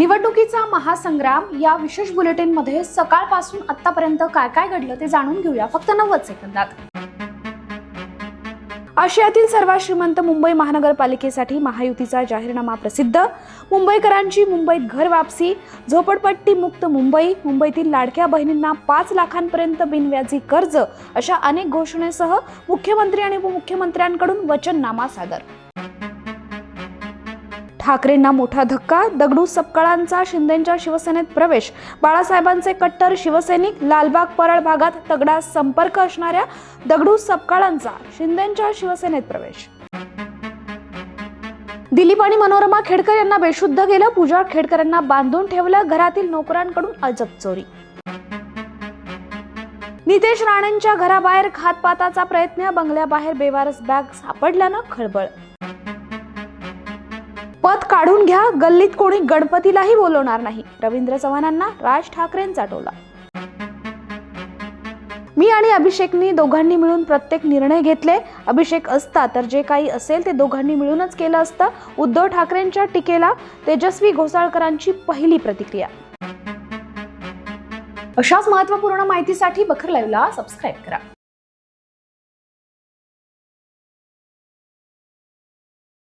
निवडणुकीचा महासंग्राम या विशेष बुलेटिनमध्ये सकाळपासून आतापर्यंत काय काय घडलं ते जाणून घेऊया. फक्त नव्वद सेकंदात. आशियातील सर्वात श्रीमंत मुंबई महानगरपालिकेसाठी महायुतीचा जाहीरनामा प्रसिद्ध. मुंबईकरांची मुंबईत घर वापसी झोपडपट्टी मुक्त मुंबई मुंबईतील लाडक्या बहिणींना पाच लाखांपर्यंत बिनव्याजी कर्ज अशा अनेक घोषणेसह मुख्यमंत्री आणि उपमुख्यमंत्र्यांकडून वचननामा सादर. ठाकरेंना मोठा धक्का दगडू सपकाळांचा शिंदेच्या शिवसेनेत प्रवेश बाळासाहेबांचे कट्टर शिवसैनिक लालबाग परळ भागात तगडा संपर्क असणाऱ्या दगडू सपकाळांचा शिंदेच्या शिवसेनेत प्रवेश. दिलीप आणि मनोरमा खेडकर यांना बेशुद्ध केलं पूजा खेडकरांना बांधून ठेवलं घरातील नोकरांकडून अजब चोरी. नितेश राणेंच्या घराबाहेर घातपाताचा प्रयत्न बंगल्याबाहेर बेवारस बॅग सापडल्यानं खळबळ. पद काढून घ्या गल्लीत कोणी गणपतीलाही बोलवणार नाही. रवींद्र चव्हाणांना राज ठाकरेंचा टोला. मी आणि अभिषेकनी दोघांनी मिळून प्रत्येक निर्णय घेतले. अभिषेक असता तर जे काही असेल ते दोघांनी मिळूनच केलं असतं. उद्धव ठाकरेंच्या टीकेला तेजस्वी घोसाळकरांची पहिली प्रतिक्रिया. अशाच महत्त्वपूर्ण माहितीसाठी बखर लाईव्हला सबस्क्राईब करा.